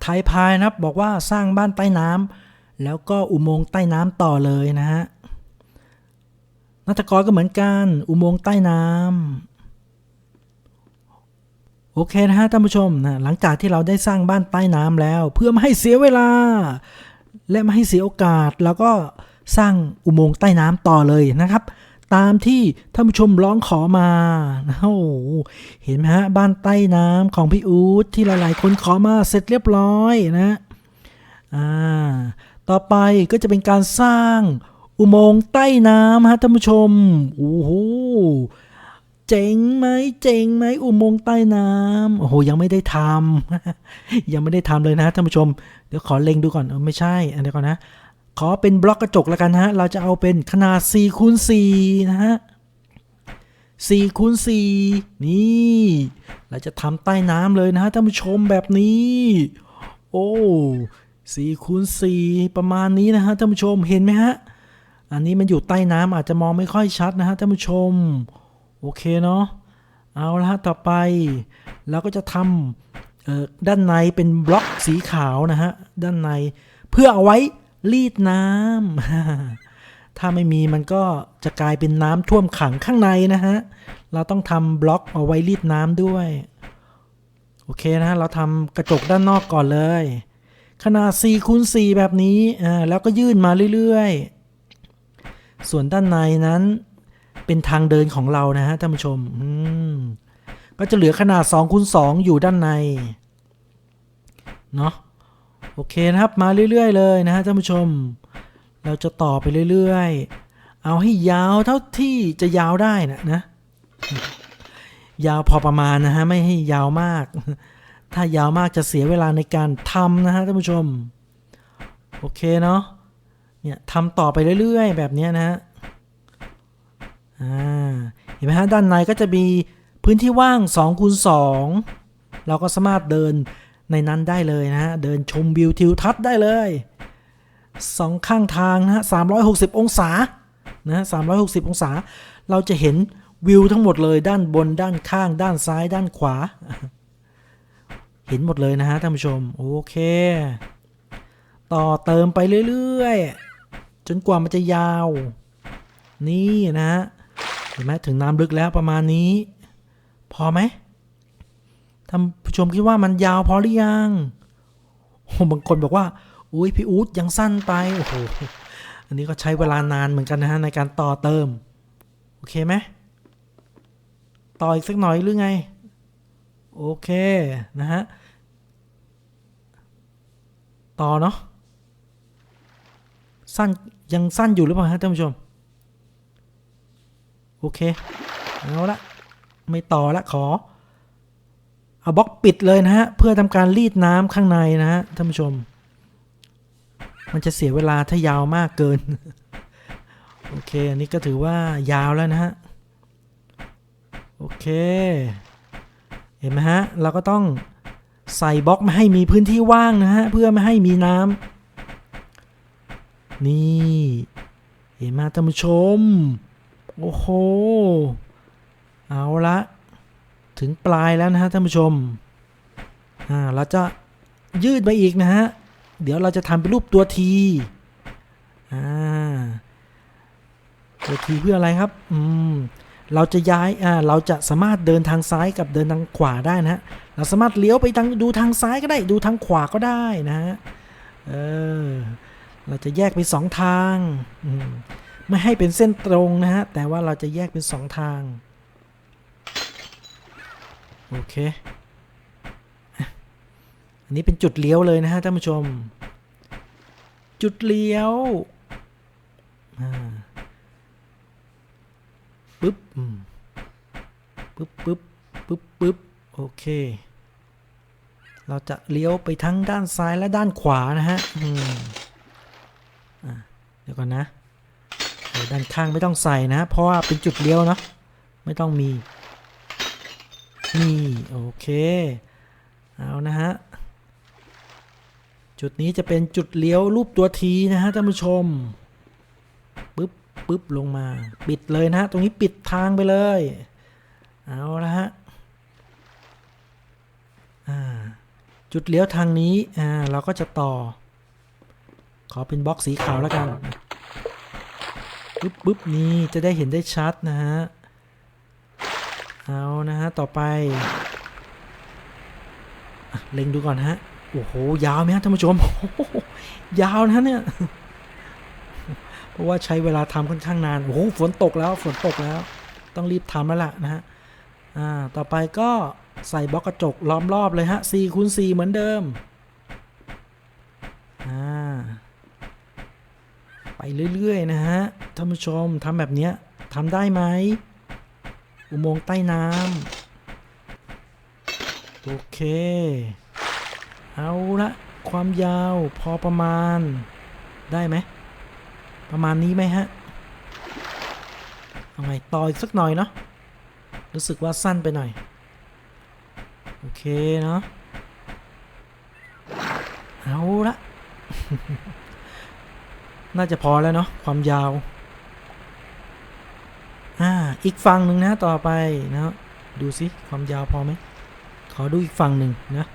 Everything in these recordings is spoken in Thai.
ไทยพายนะครับบอกว่าสร้างบ้านใต้น้ำแล้วก็อุโมงค์ใต้น้ำต่อเลยนะฮะนัตกรก็เหมือนกัน อุโมงค์ใต้น้ำโอเคนะฮะท่านผู้ชมนะหลังจากที่เราได้สร้างบ้านใต้น้ำแล้ว เพื่อไม่ให้เสียเวลา และไม่ให้เสียโอกาส แล้วก็สร้างอุโมงค์ใต้น้ำต่อเลยนะครับ ตามที่ท่านผู้ชมร้องขอมานะโอ้โหเห็นไหมฮะบ้านใต้น้ำของพี่อู๊ดที่หลายๆ คนขอมาเสร็จเรียบร้อยนะอ่าต่อไปก็จะเป็นการสร้างอุโมงค์ใต้น้ำฮะท่านผู้ชมโอ้โหเจ๋งไหมเจ๋งไหมอุโมงค์ใต้น้ำโอ้โหยังไม่ได้ทำยังไม่ได้ทำเลยนะท่านผู้ชม เดี๋ยวขอเล็งดูก่อนเออไม่ใช่อันเดียวก่อนนะ ขอเป็นบล็อกกระจกแล้วกันฮะ เราจะเอาเป็นขนาด4คูณ4นะฮะ4คูณ4นี่ เราจะทำใต้น้ำเลยนะฮะท่านผู้ชมแบบนี้ โอ้4คูณ4ประมาณนี้นะฮะท่านผู้ชมเห็นไหมฮะ อันนี้มันอยู่ใต้น้ำอาจจะมองไม่ค่อยชัดนะฮะท่านผู้ชม โอเคเนาะ เอาละฮะต่อไป เราก็จะทำด้านในเป็นบล็อกสีขาวนะฮะ ด้านในเพื่อเอาไว้ รีดน้ำ ถ้าไม่มีมันก็จะกลายเป็นน้ำท่วมขังข้างในนะฮะ เราต้องทำบล็อกเอาไว้รีดน้ำด้วย โอเคนะฮะเราทำกระจกด้านนอกก่อนเลย ขนาด4คูณ4แบบนี้อ่าแล้วก็ยื่นมาเรื่อยๆ ส่วนด้านในนั้นเป็นทางเดินของเรานะฮะท่านผู้ชมมก็จะเหลือขนาด2คูณ2อยู่ด้านใน เนาะ โอเคนะครับมาเรื่อย ๆ เลยนะฮะท่านผู้ชม เราจะต่อไปเรื่อยๆ เอาให้ยาวเท่าที่จะยาวได้นะนะ ยาวพอประมาณนะฮะไม่ให้ยาวมาก ถ้ายาวมากจะเสียเวลาในการทำนะฮะท่านผู้ชม โอเคเนาะเนี่ยทำต่อไปเรื่อยๆ แบบนี้นะฮะอ่าเห็นไหมฮะด้านในก็จะมีพื้นที่ว่าง2คูณ2เราก็สามารถเดิน ในนั้นได้เลยนะฮะ เดินชมวิวทิวทัศน์ได้เลยสองข้างทางนะฮะ360องศานะฮะ360องศา เราจะเห็นวิวทั้งหมดเลยด้านบนด้านข้าง ด้านซ้ายด้านขวา เห็นหมดเลยนะฮะท่านผู้ชม โอเค ต่อเติมไปเรื่อยๆ จนกว่ามันจะยาว นี่นะฮะเห็นไหมถึงน้ำลึกแล้วประมาณนี้ พอไหม ท่านผู้ชมคิดว่ามันยาวพอหรือยังโอ้บางคนบอกว่าอุ้ยพี่อู๊ดยังสั้นไปโอ้โหอันนี้ก็ใช้เวลานานเหมือนกันนะฮะในการต่อเติม โอเคไหมต่ออีกสักหน่อยหรือไง โอเค นะฮะ ต่อเนาะสั้นยังสั้นอยู่หรือเปล่าฮะท่านผู้ชม โอเค เอาละไม่ต่อละขอ เอาบล็อกปิดเลยนะฮะ เพื่อทำการรีดน้ำข้างในนะฮะท่านผู้ชม มันจะเสียเวลาถ้ายาวมากเกิน โอเค อันนี้ก็ถือว่ายาวแล้วนะฮะ โอเค เห็นไหมฮะ เราก็ต้องใส่บล็อกไม่ให้มีพื้นที่ว่างนะฮะ เพื่อไม่ให้มีน้ำนี่ เห็นไหมท่านผู้ชม โอ้โห เอาละ ถึงปลายแล้วนะฮะท่านผู้ชมอ่าเราจะยืดไปอีกนะฮะ เดี๋ยวเราจะทำเป็นรูปตัวทีอ่าตัวทีเพื่ออะไรครับ อืม เราจะย้าย อ่า เราจะสามารถเดินทางซ้ายกับเดินทางขวาได้นะฮะ เราสามารถเลี้ยวไปทางดูทางซ้ายก็ได้ ดูทางขวาก็ได้นะฮะ เออ เราจะแยกเป็นสองทางอืมไม่ให้เป็นเส้นตรงนะฮะ แต่ว่าเราจะแยกเป็นสองทาง โอเค อันนี้เป็นจุดเลี้ยวเลยนะฮะท่านผู้ชม จุดเลี้ยวปึ๊บปึ๊บปึ๊บปึ๊บปึ๊บโอเค เราจะเลี้ยวไปทั้งด้านซ้ายและด้านขวานะฮะเดี๋ยวก่อนนะ ด้านข้างไม่ต้องใส่นะ เพราะว่าเป็นจุดเลี้ยวเนาะ ไม่ต้องมี นี่โอเค เอานะฮะ จุดนี้จะเป็นจุดเลี้ยวรูปตัวทีนะฮะท่านผู้ชมปึ๊บปึ๊บลงมา ปิดเลยนะฮะ ตรงนี้ปิดทางไปเลย เอาละฮะจุดเลี้ยวทางนี้ อ่า เราก็จะต่อ ขอเป็นบล็อกสีขาวแล้วกันปึ๊บปึ๊บนี่จะได้เห็นได้ชัดนะฮะ เอานะฮะ ต่อไปเล็งดูก่อนฮะ โอ้โห ยาวไหมฮะท่านผู้ชมโอ้โหยาวนะฮะเนี่ย เพราะว่าใช้เวลาทำค่อนข้างนาน โอ้โห ฝนตกแล้ว ฝนตกแล้ว ต้องรีบทำแล้วล่ะนะฮะ อ่า ต่อไปก็ใส่บล็อกกระจกล้อมรอบเลยฮะ4คูณ4เหมือนเดิม อ่า ไปเรื่อย ๆ นะฮะ ท่านผู้ชมทำแบบเนี้ยทำได้ไหม อุโมงค์ใต้น้ำโอเค เอาละความยาวพอประมาณได้ไหม ประมาณนี้ไหมฮะ เอาไงต่ออีกสักหน่อยเนาะรู้สึกว่าสั้นไปหน่อย โอเคเนาะเอาละน่าจะพอแล้วเนาะความยาว อีกฝั่งหนึ่งนะต่อไปนะดูสิความยาวพอไหมขอดูอีกฝั่งหนึ่งนะ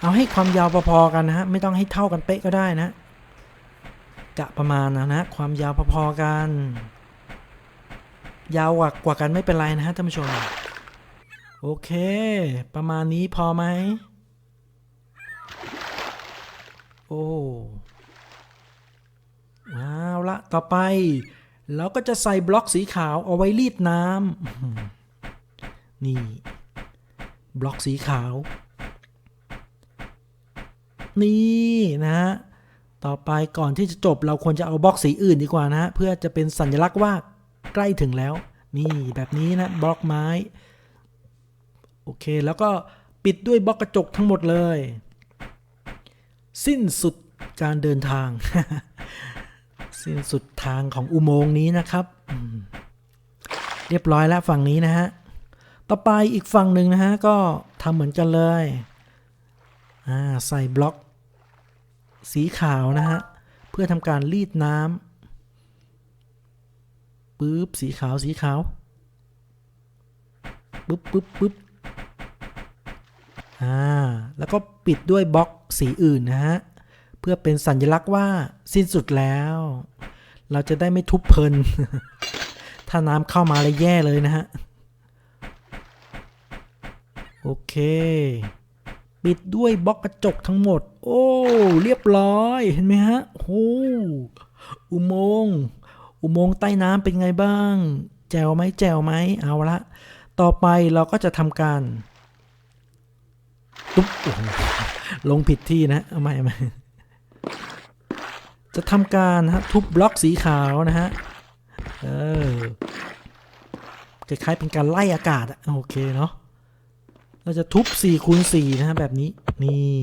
เอาให้ความยาวพอๆกันนะฮะไม่ต้องให้เท่ากันเป๊ะก็ได้นะกะประมาณนะนะความยาวพอๆกัน ยาวกว่ากว่ากันไม่เป็นไรนะฮะท่านผู้ชมโอเค ประมาณนี้พอไหมโอ้เอาละต่อไป เราก็จะใส่บล็อกสีขาวเอาไว้รีดน้ำนี่ บล็อกสีขาว นี่นะฮะต่อไปก่อนที่จะจบเราควรจะเอาบล็อกสีอื่นดีกว่านะฮะเพื่อจะเป็นสัญลักษณ์ว่าใกล้ถึงแล้ว นี่แบบนี้นะบล็อกไม้ โอเคแล้วก็ปิดด้วยบล็อกกระจกทั้งหมดเลย สิ้นสุดการเดินทาง สิ้นสุดทางของอุโมงค์นี้นะครับ เรียบร้อยแล้วฝั่งนี้นะฮะ ต่อไปอีกฝั่งหนึ่งนะฮะ ก็ทำเหมือนกันเลย อ่า ใส่บล็อก สีขาวนะฮะ เพื่อทำการรีดน้ำปึ๊บ สีขาว สีขาว ปึ๊บปึ๊บปึ๊บอ่า แล้วก็ปิดด้วยบล็อกสีอื่นนะฮะ เพื่อเป็นสัญลักษณ์ว่าสิ้นสุดแล้ว เราจะได้ไม่ทุบเพลิน ถ้าน้ำเข้ามาเลยแย่เลยนะฮะ โอเค ปิดด้วยบล็อกกระจกทั้งหมด โอ้ เรียบร้อย เห็นไหมฮะ โอ้อุโมงค์อุโมงค์ใต้น้ำเป็นไงบ้าง แจวไหมแจวไหมเอาละ ต่อไปเราก็จะทำการตุ๊บลงผิดที่นะ เอาใหม่เอาใหม่ จะทำการนะฮะทุบบล็อกสีขาวนะฮะ เออคล้ายๆเป็นการไล่อากาศอะโอเคเนาะ เราจะทุบ4คูณ4นะฮะแบบนี้ นี่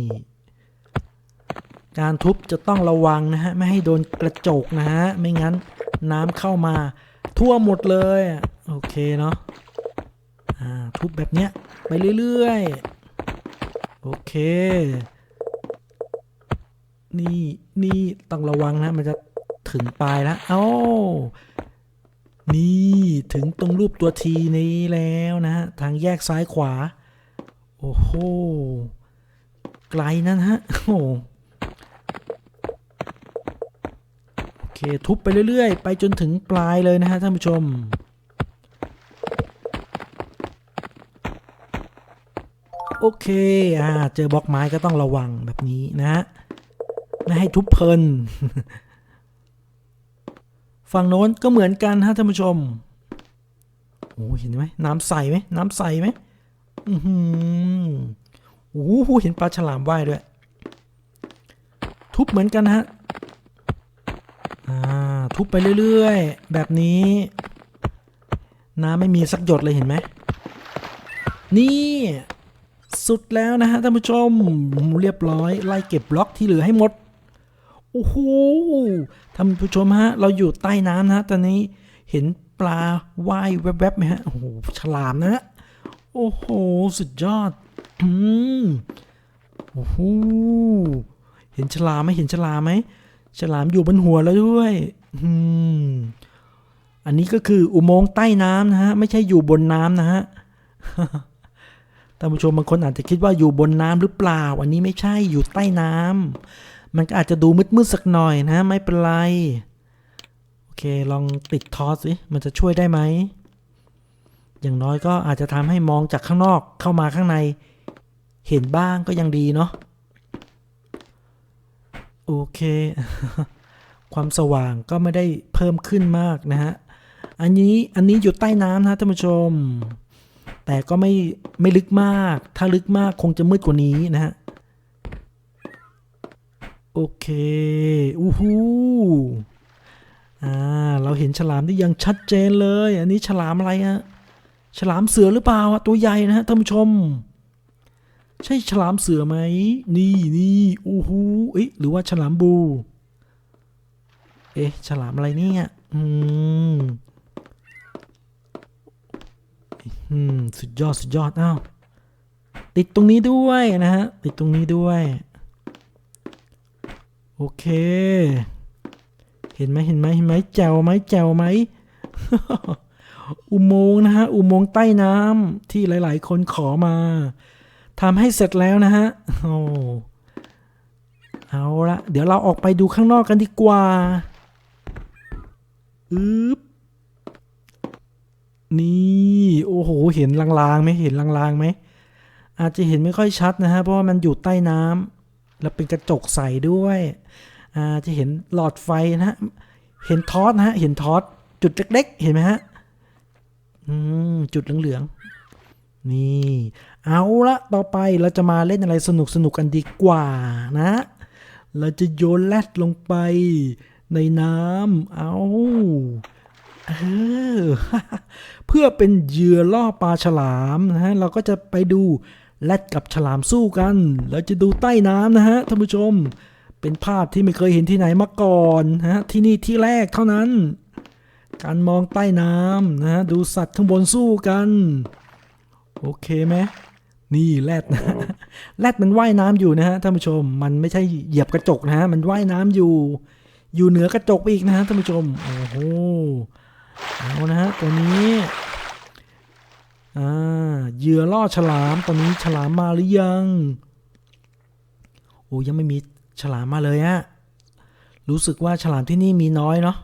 การทุบจะต้องระวังนะฮะ ไม่ให้โดนกระจกนะฮะ ไม่งั้นน้ำเข้ามาทั่วหมดเลย โอเคเนาะ อ่า ทุบแบบเนี้ยไปเรื่อยๆ โอเค นี่นี่ต้องระวังนะมันจะถึงปลายแล้วเอ้านี่ถึงตรงรูปตัวทีนี้แล้วนะฮะทางแยกซ้ายขวา โอ้โหไกลนั่นฮะโอ้โหโอเคทุบไปเรื่อยๆ ไปจนถึงปลายเลยนะฮะท่านผู้ชม โอเคอ่าเจอบล็อกไม้ก็ต้องระวังแบบนี้นะฮะ ไม่ให้ทุบเพลินฝั่งโน้นก็เหมือนกันฮะท่านผู้ชมโอ้เห็นไหมน้ำใสไหมน้ำใสไหมอือหือโอ้โหเห็นปลาฉลามว่ายด้วย ทุบเหมือนกันฮะอ่าทุบไปเรื่อยๆ แบบนี้ น้ำไม่มีสักหยดเลยเห็นไหมนี่สุดแล้วนะฮะท่านผู้ชมเรียบร้อยไล่เก็บบล็อกที่เหลือให้หมด โอ้โหท่านผู้ชมฮะ เราอยู่ใต้น้ำนะฮะตอนนี้เห็นปลาว่ายแวบๆไหมฮะ โอ้โห ฉลามนะฮะโอ้โห สุดยอด อืมโอ้โห เห็นฉลามไหมเห็นฉลามไหม ฉลามอยู่บนหัวแล้วด้วย อืม อันนี้ก็คืออุโมงค์ใต้น้ำนะฮะ ไม่ใช่อยู่บนน้ำนะฮะท่านผู้ชมบางคนอาจจะคิดว่าอยู่บนน้ำหรือเปล่า อันนี้ไม่ใช่อยู่ใต้น้ำ มันก็อาจจะดูมืดๆสักหน่อยนะ ไม่เป็นไร โอเค ลองติดทอสสิมันจะช่วยได้ไหม อย่างน้อยก็อาจจะทำให้มองจากข้างนอกเข้ามาข้างใน เห็นบ้างก็ยังดีเนาะ โอเค ความสว่างก็ไม่ได้เพิ่มขึ้นมากนะฮะ อันนี้ อันนี้อยู่ใต้น้ำนะท่านผู้ชม แต่ก็ไม่ ไม่ลึกมาก ถ้าลึกมากคงจะมืดกว่านี้นะฮะ โอเคอู้หูอ่าเราเห็นฉลามได้ยังชัดเจนเลย อันนี้ฉลามอะไรฮะฉลามเสือหรือเปล่าอะตัวใหญ่นะฮะท่านผู้ชม ใช่ฉลามเสือไหมนี่นี่อู้หูเอ๊ะหรือว่าฉลามบู เอ๊ะฉลามอะไรเนี่ยอืมอืมสุดยอดสุดยอดอ้าวติดตรงนี้ด้วยนะฮะติดตรงนี้ด้วย โอเค เห็นไหมเห็นไหมเห็นไหมแจวไหมแจวไหมอุโมงค์นะฮะ อุโมงค์ใต้น้ำที่หลาย ๆ คนขอมาทำให้เสร็จแล้วนะฮะโอ้เอาละเดี๋ยวเราออกไปดูข้างนอกกันดีกว่าอึ๊บนี่โอ้โห เห็นลางๆไหมเห็นลางๆไหมอาจจะเห็นไม่ค่อยชัดนะฮะ เพราะว่ามันอยู่ใต้น้ำ แล้วเป็นกระจกใสด้วยอาจะเห็นหลอดไฟนะฮะเห็นทอสนะฮะเห็นทอสจุดเล็กๆ เห็นไหมฮะอืมจุดเหลืองๆนี่เอาละต่อไปเราจะมาเล่นอะไรสนุกสนุกๆกันดีกว่านะ เราจะโยนแรดลงไปในน้ำเอาเออเพื่อเป็นเหยื่อล่อปลาฉลามนะฮะเราก็จะไปดู แรดกับฉลามสู้กันเราจะดูใต้น้ำนะฮะท่านผู้ชม เป็นภาพที่ไม่เคยเห็นที่ไหนมาก่อนนะฮะที่นี่ที่แรกเท่านั้น การมองใต้น้ำนะฮะดูสัตว์ข้างบนสู้กัน โอเคไหมนี่แรดนะแรดมันว่ายน้ำอยู่นะฮะท่านผู้ชม มันไม่ใช่เหยียบกระจกนะฮะมันว่ายน้ำอยู่ อยู่เหนือกระจกไปอีกนะฮะท่านผู้ชมโอ้โหเอานะฮะตัวนี้ อ่าเหยื่อล่อฉลามตอนนี้ฉลามมาหรือยัง โอ้ยังไม่มีฉลามมาเลยอะรู้สึกว่าฉลามที่นี่มีน้อยเนาะ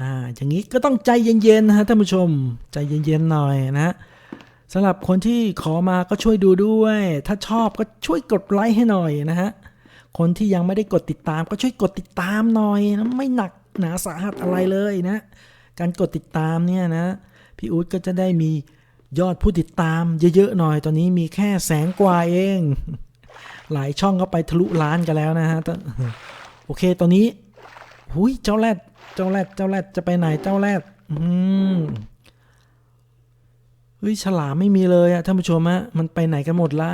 อ่าอย่างนี้ก็ต้องใจเย็นๆนะฮะท่านผู้ชมใจเย็นๆหน่อยนะฮะสำหรับคนที่ขอมาก็ช่วยดูด้วย ถ้าชอบก็ช่วยกดไลค์ให้หน่อยนะฮะคนที่ยังไม่ได้กดติดตามก็ช่วยกดติดตามหน่อยนะไม่หนักหนาสาหัสอะไรเลยนะ การกดติดตามเนี่ยนะ พี่อู๊ดก็จะได้มียอดผู้ติดตามเยอะๆหน่อย ตอนนี้มีแค่แสนกว่าเอง หลายช่องก็ไปทะลุล้านกันแล้วนะฮะ โอเค ตอนนี้หุยเจ้าแรด เจ้าแรด เจ้าแรด จะไปไหน เจ้าแรด อืมเฮ้ย ฉลามไม่มีเลยอะท่านผู้ชมฮะ มันไปไหนกันหมดล่ะ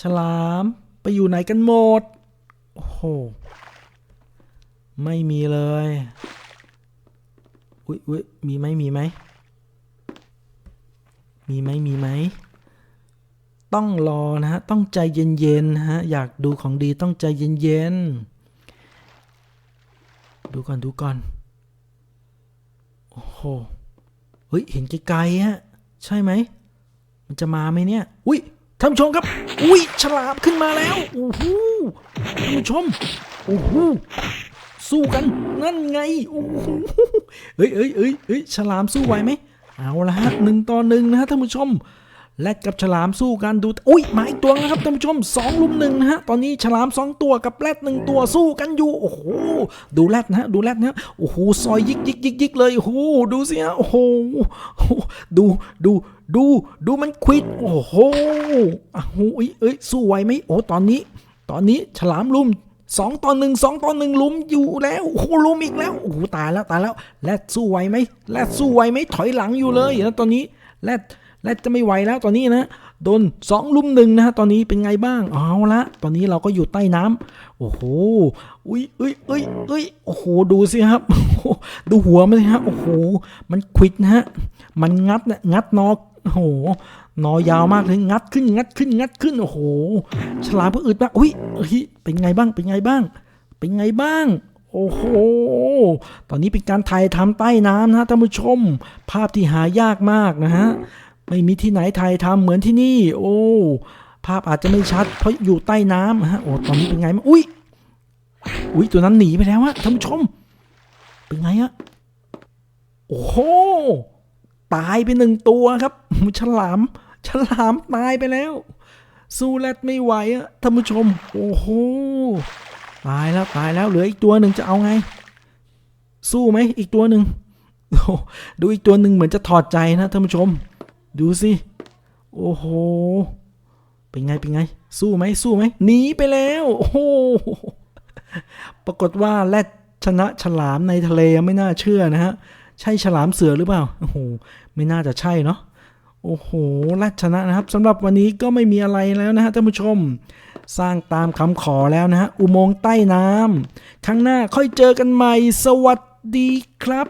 ฉลามไปอยู่ไหนกันหมด โอ้โห ไม่มีเลย อุ้ยอุ้ยมีไหมมีไหมมีไหมมีไหมต้องรอนะฮะ ต้องใจเย็นๆฮะ อยากดูของดีต้องใจเย็นๆ ดูก่อนดูก่อน โอ้โห เฮ้ย เห็นไกลๆฮะ ใช่ไหม มันจะมาไหมเนี่ย อุ้ยท่านผู้ชมครับ อุ้ยฉลามขึ้นมาแล้ว โอ้โหท่านผู้ชม โอ้โห สู้กันนั่นไงโอ้โหเฮ้ยเฮ้ยเฮ้ยเฮ้ยฉลามสู้ไหวไหมเอาละฮะหนึ่งต่อหนึ่งนะฮะท่านผู้ชมแรดกับฉลามสู้กันดูอุ้ยมาอีกตัวนะครับท่านผู้ชมสองลุมหนึ่งนะฮะตอนนี้ฉลามสองตัวกับแรดหนึ่งตัวสู้กันอยู่โอ้โหดูแรดนะฮะดูแรดนะโอ้โหซอยยิกยิกยิกยิกเลยโอ้โหดูสิฮะโอ้โหดูดูดูดูมันควิดโอ้โหอ้าวเอ้ยเอ้ยสู้ไหวไหมโอ้ตอนนี้ ตอนนี้ฉลามลุม สองต่อหนึ่งสองต่อหนึ่งลุมอยู่แล้วโอ้โหลุมอีกแล้วโอ้โหตายแล้วตายแล้วแรดสู้ไหวไหมแรดสู้ไหวไหมถอยหลังอยู่เลยแล้ตอนนี้แรดแรดจะไม่ไหวแล้วตอนนี้นะโดนสองลุมหนึ่งนะฮะตอนนี้เป็นไงบ้างเอาละตอนนี้เราก็อยู่ใต้น้ำโอ้โหอุ้ยเอ้ยเอ้ยเอ้ยโอ้โหดูสิครับดูหัวมันสิฮะโอ้โหมันควิดนะฮะมันงัดนะงัดนอก โอ้โหนอยาวมากเลยงัดขึ้นงัดขึ้นงัดขึ้นโอ้โห ฉลามก็อึดมากอุ้ยเฮ้ยเป็นไงบ้างเป็นไงบ้าง เป็นไงบ้าง โอ้โห ตอนนี้เป็นการถ่ายทำใต้น้ำนะฮะท่านผู้ชม ภาพที่หายากมากนะฮะไม่มีที่ไหนถ่ายทำเหมือนที่นี่ โอ้ภาพอาจจะไม่ชัด เพราะอยู่ใต้น้ำฮะโอ้ตอนนี้เป็นไงมั้งอุ้ยอุ้ยตัวนั้นหนีไปแล้วอะท่านผู้ชม เป็นไงอะโอ้โห ตายไปหนึ่งตัวครับฉลาม ฉลามตายไปแล้ว สู้แรดไม่ไหวอะท่านผู้ชม โอ้โห ตายแล้วตายแล้วเหลืออีกตัวหนึ่งจะเอาไง สู้ไหมอีกตัวหนึ่งดูอีกตัวหนึ่งเหมือนจะถอดใจนะท่านผู้ชม ดูสิ โอ้โห เป็นไงเป็นไง สู้ไหมสู้ไหมหนีไปแล้ว โอ้โห ปรากฏว่าแรดชนะฉลามในทะเลไม่น่าเชื่อนะฮะ ใช่ฉลามเสือหรือเปล่า โอ้โห ไม่น่าจะใช่เนาะ โอ้โหรดชนะนะครับสำหรับวันนี้ก็ไม่มีอะไรแล้วนะฮะท่านผู้ชม สร้างตามคำขอแล้วนะฮะ อุโมงค์ใต้น้ำครั้งหน้าค่อยเจอกันใหม่ สวัสดีครับ